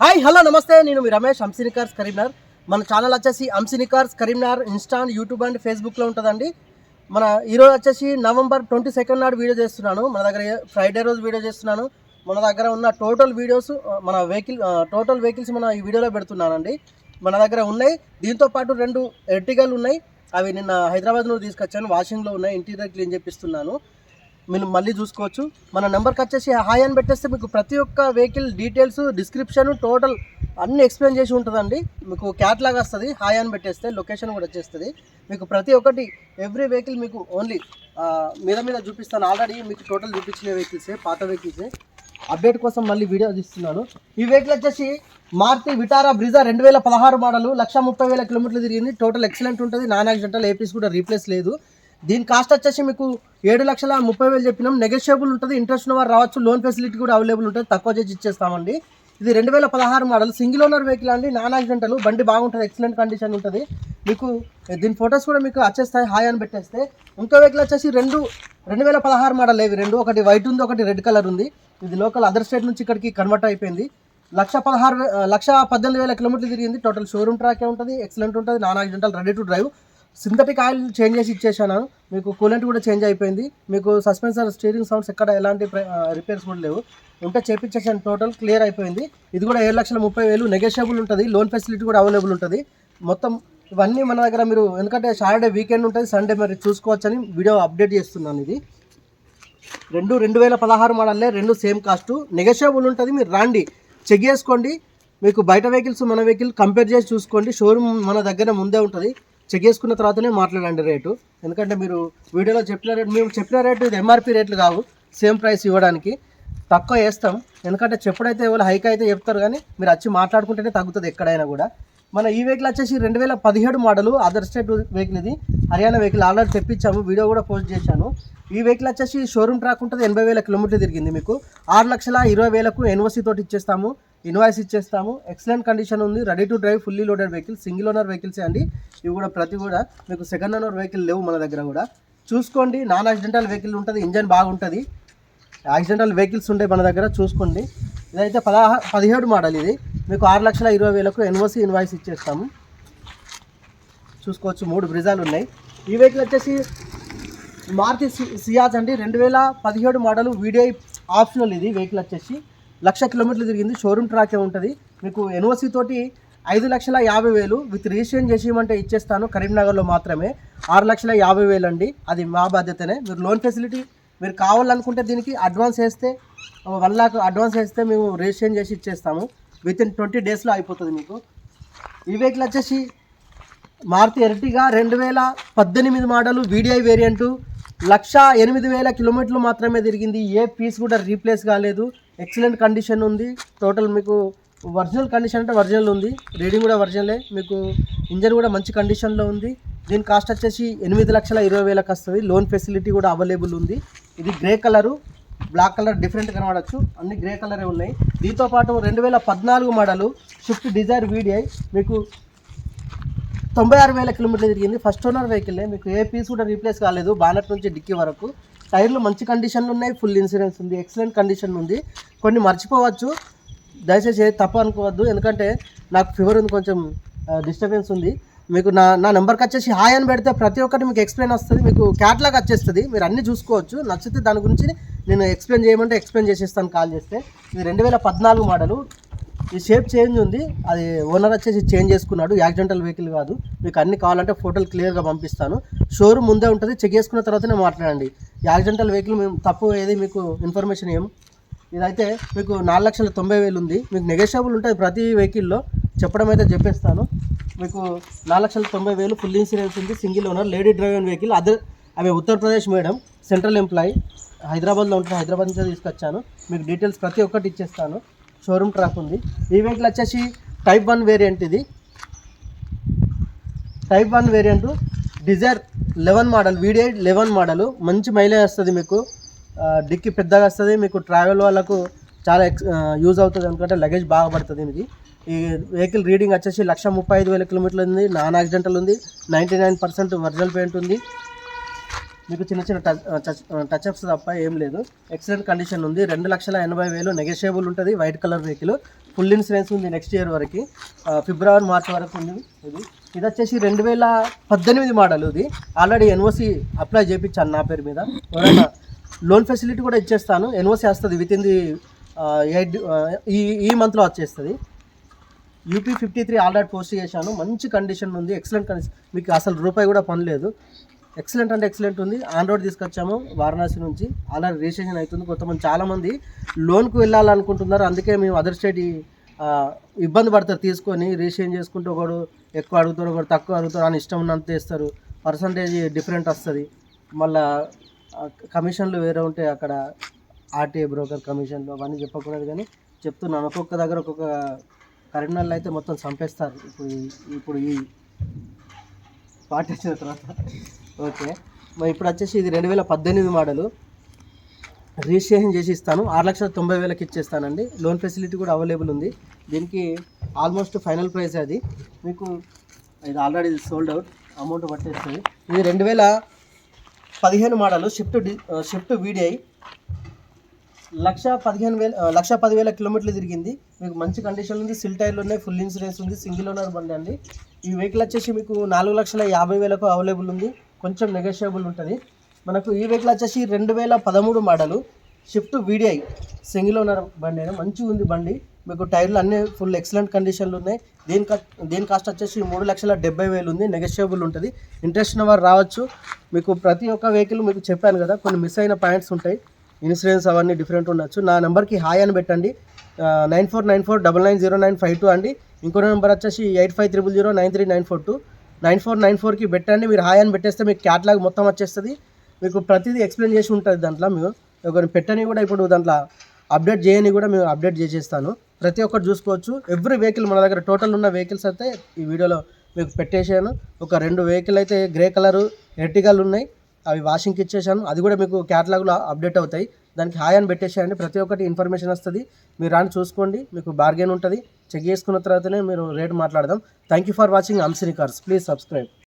Hi hello నమస్తే. నేను మీ రమేష్ అంసిని కార్స్ కరీంనగర్. మన ఛానల్ వచ్చేసి Amsini cars Karimnagar Insta YouTube and ఫేస్బుక్లో ఉంటుందండి. మన ఈరోజు వచ్చేసి నవంబర్ ట్వంటీ సెకండ్ నాడు వీడియో చేస్తున్నాను. మన దగ్గర ఫ్రైడే రోజు వీడియో చేస్తున్నాను. మన దగ్గర ఉన్న టోటల్ వీడియోస్ మన వెహికల్ టోటల్ వెహికల్స్ మన ఈ వీడియోలో పెడుతున్నానండి. మన దగ్గర ఉన్నాయి. దీంతో పాటు రెండు ఎర్టిగాలు ఉన్నాయి. అవి నిన్న హైదరాబాద్ నుండి తీసుకొచ్చాను. వాషింగ్లో ఉన్నాయి. ఇంటీరియర్ క్లీన్ చేపిస్తున్నాను. మీరు మళ్ళీ చూసుకోవచ్చు. మన నెంబర్కి వచ్చేసి హాయ్ అని పెట్టేస్తే మీకు ప్రతి ఒక్క వెహికల్ డీటెయిల్స్ డిస్క్రిప్షన్ టోటల్ అన్ని ఎక్స్ప్లెయిన్ చేసి ఉంటుందండి. మీకు క్యాట్లాగ్ వస్తుంది హాయ్ అని పెట్టేస్తే లొకేషన్ కూడా వచ్చేస్తుంది. మీకు ప్రతి ఒక్కటి ఎవ్రీ వెహికల్ మీకు ఓన్లీ మీద మీద చూపిస్తాను. ఆల్రెడీ మీకు టోటల్ చూపించిన వెహికల్సే పాత వెహికల్సే. అప్డేట్ కోసం మళ్ళీ వీడియో తీస్తున్నాను. ఈ వెహికల్ వచ్చేసి మార్తి విటారా బ్రిజా రెండు వేల పదహారు మోడలు లక్ష ముప్పై వేల కిలోమీటర్లు తిరిగింది. టోటల్ ఎక్సలెంట్ ఉంటుంది. నాన్ యాక్సిడెంటల్ ఏపీస్ కూడా రీప్లేస్ లేదు. దీని కాస్ట్ వచ్చేసి మీకు ఏడు లక్షల ముప్పై వేలు చెప్పినాం. నెగోషియబుల్ ఉంటుంది. ఇంట్రెస్ట్ ఉన్న వారు రావచ్చు. లోన్ ఫెసిలిటీ కూడా అవైలబుల్ ఉంటుంది. తక్కువ చేసి ఇచ్చేస్తామండి. ఇది రెండు వేల పదహారు మోడల్ సింగిల్ ఓనర్ వెహికల్ అండి. నాన్ యాక్సిడెంటల్ బండి బాగుంటుంది. ఎక్సలెంట్ కండిషన్ ఉంటుంది. మీకు దీని ఫొటోస్ కూడా మీకు వచ్చేస్తాయి. హాయ్ అని పెట్టేస్తే. ఇంకో వెహికల్ వచ్చేసి రెండు రెండు వేల పదహారు మోడల్ ఇవి రెండు. ఒకటి వైట్ ఉంది. ఒకటి రెడ్ కలర్ ఉంది. ఇది లోకల్ అదర్ స్టేట్ నుంచి ఇక్కడికి కన్వర్ట్ అయిపోయింది. లక్ష పదహారు లక్ష పద్దెనిమిది వేల కిలోమీటర్లు తిరిగింది. టోటల్ షోరూమ్ ట్రాకే ఉంటుంది. ఎక్సలెంట్ ఉంటుంది. Non accidental ready to drive synthetic oil change చేసి ఇచ్చేసాను మీకు కూలెంట్ కూడా చేంజ్ అయిపోయింది. మీకు సస్పెన్సర్ స్టీరింగ్ సౌండ్స్ ఎక్కడ ఎలాంటి రిపేర్స్ కూడా లేవు. ఉంటే చేపించేసాను టోటల్ క్లియర్ అయిపోయింది. ఇది కూడా ఏడు లక్షల ముప్పై వేలు నెగోషియబుల్ ఉంటుంది. లోన్ ఫెసిలిటీ కూడా అవైలబుల్ ఉంటుంది. మొత్తం ఇవన్నీ మన దగ్గర మీరు ఎందుకంటే సాటర్డే వీకెండ్ ఉంటుంది సండే మరి చూసుకోవచ్చని వీడియో అప్డేట్ చేస్తున్నాను ఇది. రెండు రెండు వేల పదహారు మోడల్లే రెండు సేమ్ కాస్ట్ నెగోషియబుల్ ఉంటుంది. మీరు రాండి. చెక్ చేసుకోండి. మీకు బయట వెహికల్స్ మన వెహికల్ కంపేర్ చేసి చూసుకోండి. షోరూమ్ మన దగ్గర ముందే ఉంటుంది. చెక్ చేసుకున్న తర్వాతనే మాట్లాడండి రేటు. ఎందుకంటే మీరు వీడియోలో చెప్పిన రేటు మేము చెప్పిన రేటు ఇది ఎంఆర్పి రేట్లు కావు. సేమ్ ప్రైస్ ఇవ్వడానికి. తక్కువ వేస్తాం. ఎందుకంటే చెప్పుడైతే ఎవరు హైక్ అయితే చెప్తారు కానీ మీరు వచ్చి మాట్లాడుకుంటేనే తగ్గుతుంది ఎక్కడైనా కూడా. మన ఈ వెహికల్ వచ్చేసి రెండు వేల పదిహేడు మోడలు అదర్ స్టేట్ వెహికల్ ఇది. హర్యానా వెహికల్ ఆల్రెడీ తెప్పించాము వీడియో కూడా పోస్ట్ చేశాను. ఈ వెహికల్ వచ్చేసి షోరూమ్ ట్రాక్ ఉంటుంది ఎనభై వేల కిలోమీటర్లు తిరిగింది మీకు. ఆరు లక్షల ఇరవై వేలకు ఎన్వర్సీ తోటి ఇచ్చేస్తాము ఇన్వాయిస్ ఇచ్చేస్తాము. ఎక్సలెంట్ కండిషన్ ఉంది ready to drive fully loaded vehicle single owner వెహికల్సే అండి. ఇవి కూడా ప్రతి కూడా మీకు సెకండ్ ఓనర్ వెహికల్ లేవు మన దగ్గర కూడా. చూసుకోండి నాన్ యాక్సిడెంటల్ వెహికల్ ఉంటుంది ఇంజన్ బాగుంటుంది. యాక్సిడెంటల్ వెహికల్స్ ఉంటాయి మన దగ్గర చూసుకోండి. ఇదైతే పదహా పదిహేడు మోడల్ ఇది. మీకు ఆరు లక్షల ఇరవై వేలకు ఎన్ఓసి ఇన్వాయిస్ ఇచ్చేస్తాము. చూసుకోవచ్చు మూడు బ్రిజాలు ఉన్నాయి. ఈ వెహికల్ వచ్చేసి మారుతి సి- సియాజ్ అండి. రెండు వేల పదిహేడు మోడల్ వీడిఐ ఆప్షనల్ ఇది. వెహికల్ వచ్చేసి లక్ష కిలోమీటర్లు తిరిగింది. షోరూమ్ ట్రాకే ఉంటుంది. మీకు ఎన్ఓసి తోటి ఐదు లక్షల యాభై వేలు విత్ రిజిస్ట్రేషన్ చేసేయమంటే ఇచ్చేస్తాను. కరీంనగర్లో మాత్రమే. ఆరు లక్షల యాభై వేలు అండి. అది మా బాధ్యతనే. మీరు లోన్ ఫెసిలిటీ మీరు కావాలనుకుంటే దీనికి అడ్వాన్స్ వేస్తే వన్ లాక్ అడ్వాన్స్ వేస్తే మేము రిజిస్ట్రేషన్ చేసి ఇచ్చేస్తాము. విత్ ఇన్ ట్వంటీ డేస్లో అయిపోతుంది మీకు. ఈ వెహికల్ వచ్చేసి మారుతి ఎర్టిగా రెండు వేల పద్దెనిమిది మోడలు వీడిఐ వేరియంటు లక్ష ఎనిమిది వేల కిలోమీటర్లు మాత్రమే తిరిగింది. ఏ పీస్ కూడా రీప్లేస్ కాలేదు. ఎక్సలెంట్ కండిషన్ ఉంది. టోటల్ మీకు ఒరిజినల్ కండిషన్ అంటే ఒరిజినల్ ఉంది. రీడింగ్ కూడా ఒరిజినలే మీకు ఇంజన్ కూడా మంచి కండిషన్లో ఉంది. దీని కాస్ట్ వచ్చేసి ఎనిమిది లక్షల ఇరవై వేలకు వస్తుంది. లోన్ ఫెసిలిటీ కూడా అవైలబుల్ ఉంది. ఇది grey colour black colour different కనబడచ్చు. అన్ని గ్రే కలరే ఉన్నాయి. దీంతో పాటు రెండు వేల పద్నాలుగు మోడలు స్విఫ్ట్ డిజైర్ వీడిఐ. మీకు తొంభై ఆరు వేల కిలోమీటర్లు తిరిగింది. First owner vehicle. మీకు ఏ పీస్ కూడా రీప్లేస్ కాలేదు. బానట్ నుంచి డిక్కీ వరకు. టైర్లు మంచి కండిషన్లు ఉన్నాయి. ఫుల్ ఇన్సూరెన్స్ ఉంది. ఎక్సలెంట్ కండిషన్ ఉంది. కొన్ని మర్చిపోవచ్చు. దయచేసి తప్ప తప్పు అనుకోవద్దు. ఎందుకంటే నాకు ఫీవర్ ఉంది. కొంచెం డిస్టర్బెన్స్ ఉంది. మీకు నా నా నెంబర్కి వచ్చేసి హాయ్ అని పెడితే ప్రతి ఒక్కటి మీకు ఎక్స్ప్లెయిన్ వస్తుంది. మీకు క్యాట్లాగ్ వచ్చేస్తుంది. మీరు అన్నీ చూసుకోవచ్చు. నచ్చితే దాని గురించి నేను ఎక్స్ప్లెయిన్ చేయమంటే ఎక్స్ప్లెయిన్ చేసేస్తాను కాల్ చేస్తే. ఇది రెండు వేల పద్నాలుగు మోడలు ఈ షేప్ చేంజ్ ఉంది. అది ఓనర్ వచ్చేసి చేంజ్ చేసుకున్నాడు. యాక్సిడెంటల్ వెహికల్ కాదు. మీకు అన్ని కావాలంటే ఫోటోలు క్లియర్గా పంపిస్తాను. షోరూమ్ ముందే ఉంటుంది. చెక్ చేసుకున్న తర్వాతనే మాట్లాడండి. యాక్సిడెంటల్ వెహికల్ మేము తప్పు ఏది మీకు ఇన్ఫర్మేషన్ ఏం? ఇదైతే మీకు నాలుగు లక్షల తొంభై వేలు ఉంది. మీకు నెగోషియబుల్ ఉంటుంది ప్రతి వెహికల్లో చెప్పడం అయితే చెప్పేస్తాను. మీకు నాలుగు లక్షల తొంభై వేలు ఫుల్ ఇన్సూరెన్స్ ఉంది. Single owner lady driver vehicle other అవి ఉత్తరప్రదేశ్ మేడం సెంట్రల్ ఎంప్లాయీ. హైదరాబాద్లో ఉంటుంది హైదరాబాద్ నుంచి తీసుకొచ్చాను. మీకు డీటెయిల్స్ ప్రతి ఒక్కటి ఇచ్చేస్తాను. షోరూమ్ ట్రాక్ ఉంది. ఈ వెహికల్ వచ్చేసి టైప్ వన్ వేరియంట్ ఇది. Type one variant Dzire eleven model video eleven model. మంచి మైలేజ్ వస్తుంది మీకు. డిక్కి పెద్దగా వస్తుంది. మీకు ట్రావెల్ వాళ్ళకు చాలా ఎక్స్ యూజ్ అవుతుంది. ఎందుకంటే లగేజ్ బాగా పడుతుంది ఇది ఈ వెహికల్ రీడింగ్ వచ్చేసి లక్ష ముప్పై ఐదు వేల కిలోమీటర్లు ఉంది. నాన్ యాక్సిడెంటల్ ఉంది. Ninety nine percent original paint ఉంది. మీకు చిన్న చిన్న టచ్ టచ్ టచ్ అప్స్ తప్ప ఏం లేదు. ఎక్సలెంట్ కండిషన్ ఉంది. రెండు లక్షల ఎనభై వేలు నెగోషియబుల్ ఉంటుంది. White colour vehicle full insurance ఉంది నెక్స్ట్ ఇయర్ వరకు. ఫిబ్రవరి మార్చ్ వరకు ఉంది ఇది. ఇది వచ్చేసి రెండు వేల పద్దెనిమిది మోడల్ ఇది. ఆల్రెడీ ఎన్ఓసి అప్లై చేయించాను నా పేరు మీద. ఎవరైనా లోన్ ఫెసిలిటీ కూడా ఇచ్చేస్తాను. ఎన్ఓసి వస్తుంది విత్ ఇన్ ది ఎయిట్ ఈ ఈ మంత్లో వచ్చేస్తుంది. UP fifty three already post చేశాను. మంచి కండిషన్ ఉంది. ఎక్సలెంట్ కండిషన్ మీకు అసలు రూపాయి కూడా పని లేదు. ఎక్సలెంట్ అంటే ఎక్సలెంట్ ఉంది. ఆన్ రోడ్ తీసుకొచ్చాము వారణాసి నుంచి. అలా రిజిస్ట్రేషన్ అవుతుంది. కొంతమంది చాలామంది లోన్కు వెళ్ళాలనుకుంటున్నారు. అందుకే మేము అదర్ స్టేట్ ఇబ్బంది పడతారు తీసుకొని రిజిస్ట్రేషన్ చేసుకుంటే ఒకడు ఎక్కువ అడుగుతారు ఒకడు తక్కువ అడుగుతారు అని ఇష్టం ఉన్నంత ఇస్తారు పర్సంటేజ్ డిఫరెంట్ వస్తుంది. మళ్ళా కమిషన్లు వేరే ఉంటే అక్కడ ఆర్టీఏ బ్రోకర్ కమిషన్లు అవన్నీ చెప్పకూడదు కానీ చెప్తున్నాను. ఒక్కొక్క దగ్గర ఒక్కొక్క కరీంనగర్లో అయితే మొత్తం చంపేస్తారు. ఇప్పుడు ఇప్పుడు ఈ పార్టీ వచ్చిన తర్వాత. ఓకే. మరి ఇప్పుడు వచ్చేసి ఇది రెండు వేల పద్దెనిమిది మోడలు. రిజిస్ట్రేషన్ చేసి ఇస్తాను. ఆరు లక్షల తొంభై వేలకి ఇచ్చేస్తానండి. లోన్ ఫెసిలిటీ కూడా అవైలబుల్ ఉంది. దీనికి ఆల్మోస్ట్ ఫైనల్ ప్రైస్ అది. మీకు ఇది ఆల్రెడీ సోల్డ్ అవుట్. అమౌంట్ పట్టేస్తుంది. ఇది రెండు వేల పదిహేను model. Swift Swift VDI. Lakh పదిహేను వేల లక్ష పదివేల కిలోమీటర్లు తిరిగింది. మీకు మంచి కండిషన్ ఉంది. సిల్ టైర్లు ఉన్నాయి. ఫుల్ ఇన్సూరెన్స్ ఉంది. సింగిల్ ఓనర్ బండి అండి. ఈ వెహికల్ వచ్చేసి మీకు నాలుగు లక్షల యాభై వేలకు అవైలబుల్ ఉంది. కొంచెం నెగోషియబుల్ ఉంటుంది. మనకు ఈ వెహికల్ వచ్చేసి రెండు వేల పదమూడు model Swift VDI single owner బండి అయినా మంచిగా ఉంది బండి. మీకు టైర్లు అన్నీ ఫుల్ ఎక్సలెంట్ కండిషన్లు ఉన్నాయి. దీని కా దీని కాస్ట్ వచ్చేసి మూడు లక్షల డెబ్బై వేలు ఉంది. నెగోషియబుల్ ఉంటుంది. ఇంట్రెస్ట్ ఉన్న వారు రావచ్చు. మీకు ప్రతి ఒక్క వెహికల్ మీకు చెప్పాను కదా కొన్ని మిస్ అయిన పాయింట్స్ ఉంటాయి. ఇన్సూరెన్స్ అవన్నీ డిఫరెంట్ ఉండొచ్చు. నా నెంబర్కి హాయ్ అని పెట్టండి. Nine four nine four double nine zero nine five two అండి. ఇంకో నెంబర్ వచ్చేసి eight five triple zero nine three nine four two nine four nine ఫోర్కి పెట్టండి. మీరు హాయ్ అని పెట్టేస్తే మీకు క్యాట్లాగ్ మొత్తం వచ్చేస్తుంది. మీకు ప్రతిదీ ఎక్స్ప్లెయిన్ చేసి ఉంటుంది దాంట్లో. మీరు ఒకరిని పెట్టని కూడా ఇప్పుడు దాంట్లో అప్డేట్ చేయని కూడా మేము అప్డేట్ చేసేస్తాను. ప్రతి ఒక్కటి చూసుకోవచ్చు. ఎవ్రీ వెహికల్ మన దగ్గర టోటల్ ఉన్న వెహికల్స్ అయితే ఈ వీడియోలో మీకు పెట్టేసాను ఒక రెండు వెహికల్ అయితే గ్రే కలరు ఎర్టిగాలు ఉన్నాయి. అవి వాషింగ్కి ఇచ్చేసాను అది కూడా మీకు క్యాటలాగ్లో అప్డేట్ అవుతాయి. దానికి హాయ్ అని పెట్టేసేయండి. ప్రతి ఒక్కటి ఇన్ఫర్మేషన్ వస్తుంది. మీరు రాని చూసుకోండి. మీకు బార్గెన్ ఉంటుంది. చెక్ చేసుకున్న తర్వాతనే మీరు రేట్ మాట్లాడదాం. Thank you for watching Anshri cars please subscribe